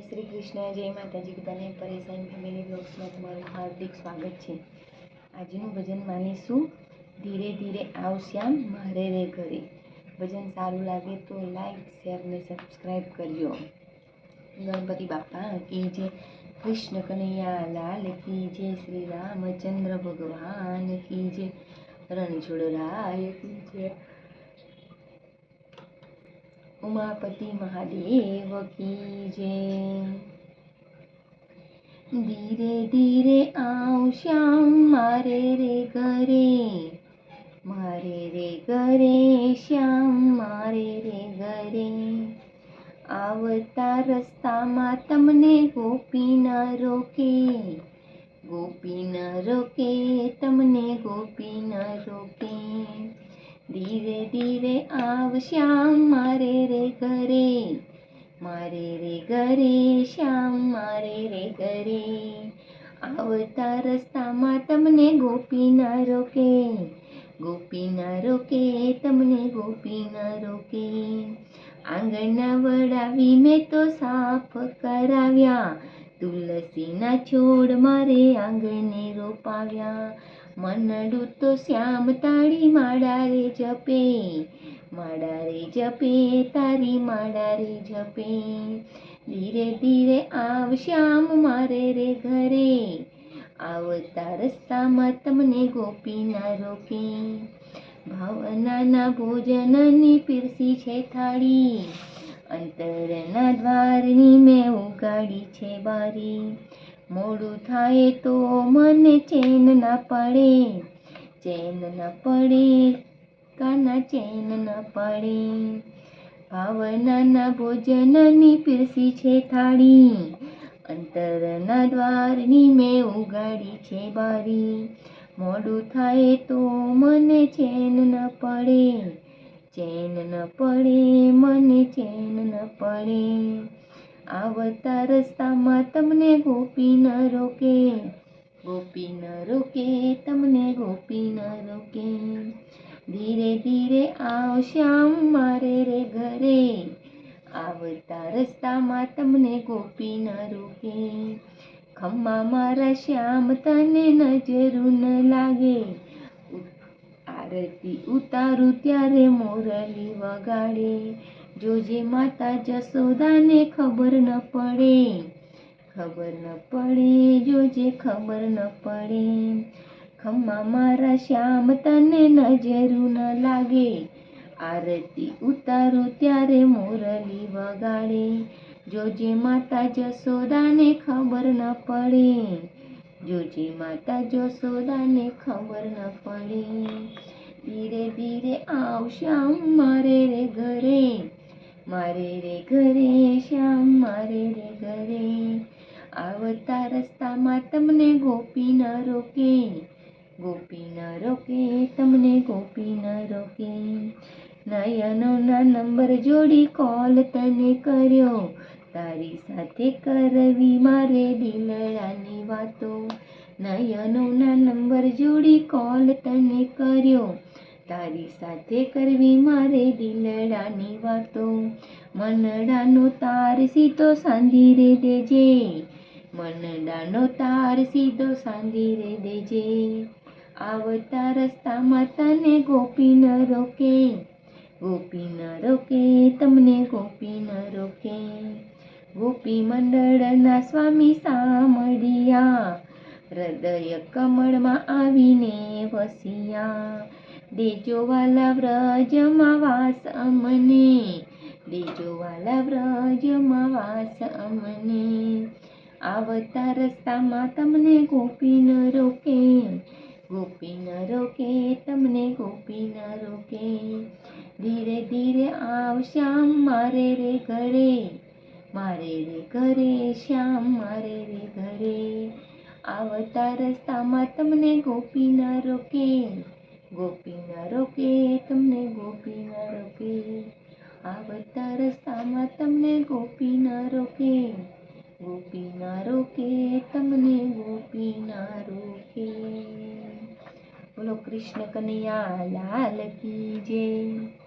શ્રી કૃષ્ણ, જય માતાજી, બધાને પરેશાન ફેમિલી બ્લોગ્સમાં તમારું હાર્દિક સ્વાગત છે. આજનું ભજન માનીશું, ધીરે ધીરે આવશ્યામ મારે રે ઘરે. ભજન સારું લાગે તો લાઈક શેર ને સબસ્ક્રાઈબ કરજો. ગણપતિ બાપા, કી જે કૃષ્ણ કનૈયા, લાલ કી જે શ્રી રામચંદ્ર ભગવાન, કી જે રણછોડ રાય કી જય ઉમાપતિ મહાદેવ કી જય ધીરે ધીરે આવ શ્યામ મારે રે ઘરે મારે રે ઘરે શ્યામ મારે રે ઘરે આવતા રસ્તામાં તમને ગોપી ન રોકે ગોપી ન રોકે તમને ગોપી ન રોકે ધીરે ધીરે આવ શ્યામ મારે રે ઘરે મારે રે ઘરે શ્યામ મારે રે ઘરે આવતા રસ્તામાં તમને ગોપી ના રોકે ગોપી ના રોકે તમને ગોપી ના રોકે આંગણના વડાવી મેં તો સાફ કરાવ્યા તુલસીના છોડ મારે આંગણે રોપાવ્યા મનડું તો શ્યામ તાળી માડા રે જપે માડા રે જપે, તારી માડા રે જપે. ધીરે ધીરે આવ શ્યામ મારે રે ઘરે, આવતા રસ્તામાં તમને ગોપી ના રોકે. ભાવનાના ભોજનની પીરસી છે થાળી, અંતરના દ્વારની મેં ઉગાડી છે બારી. મોડું થાય તો મને ચેન ન પડે, ચેન ન પડે, કાના ચેન ન પડે. ભાવનાના ભોજનની પીરસી છે થાળી, અંતરના દ્વારની મેં ઉગાડી છે બારી. મોડું થાય તો મને ચેન ન પડે, ચેન ન પડે, મને ચેન ન પડે. આવતા રસ્તામાં તમને ગોપી ન રોકે. ગોપી ન રોકે, તમને ગોપી ન રોકે. ધીરે ધીરે આવ શ્યામ મારે રે ઘરે. આવતા રસ્તામાં તમને ગોપી ન રોકે. ખમ્મા મારા શ્યામ, તને નજરું ન લાગે. આરતી ઉતારું ત્યારે મોરલી વગાડે. જોજે માતા જસોદાને ખબર ન પડે. ખબર ન પડે, જોજે ખબર ન પડે. ખમ્મા મારા શ્યામ તને નજરું ન લાગે. આરતી ઉતારો ત્યારે મોરલી વગાડે. જોજે માતા જસોદાને ખબર ન પડે. જોજે માતા જસોદાને ખબર ન પડે. ધીરે ધીરે આવ શ્યામ મારે રે ઘરે. મારે રે ઘરે શ્યામ, મારે રે ઘરે. આવતા રસ્તામાં તમને ગોપી ન રોકે. ગોપી ન રોકે, તમને ગોપી ન રોકે. નયનોના નંબર જોડી કોલ તને કર્યો. તારી સાથે કરવી મારે દિલડાની વાતો. નયનોના નંબર જોડી કોલ તને કર્યો. તારી સાથે કરવી મારે દિલડાની વાતો. મનડાનો તાર સીધો સાંધી રે દેજે. મનડાનો તાર સીધો સાંધી રે દેજે. આવતા રસ્તામાં તને ગોપી ન રોકે. ગોપી ન રોકે, તમને ગોપી ન રોકે. ગોપી મંડળના સ્વામી સામડિયા હૃદય કમળમાં આવીને વસિયા. દેજો વાલા વ્રજમાં વાસ અમને. દેજો વાલા વ્રજમાં વાસ અમને. આવતા રસ્તામાં તમને ગોપી ન રોકે. ગોપી ન રોકે, તમને ગોપી ન રોકે. ધીરે ધીરે આવ શ્યામ મારે રે ઘરે. મારે રે ઘરે, શ્યામ મારે રે ઘરે. આવતા રસ્તામાં તમને ગોપી ન રોકે. ગોપી ન રોકે, તમને ગોપી ન રોકે. આવતા રસ્તામાં તમને ગોપી ન રોકે. ગોપી ન રોકે, તમને ગોપી ન રોકે. બોલો કૃષ્ણ કનૈયા, લાલ કી જય.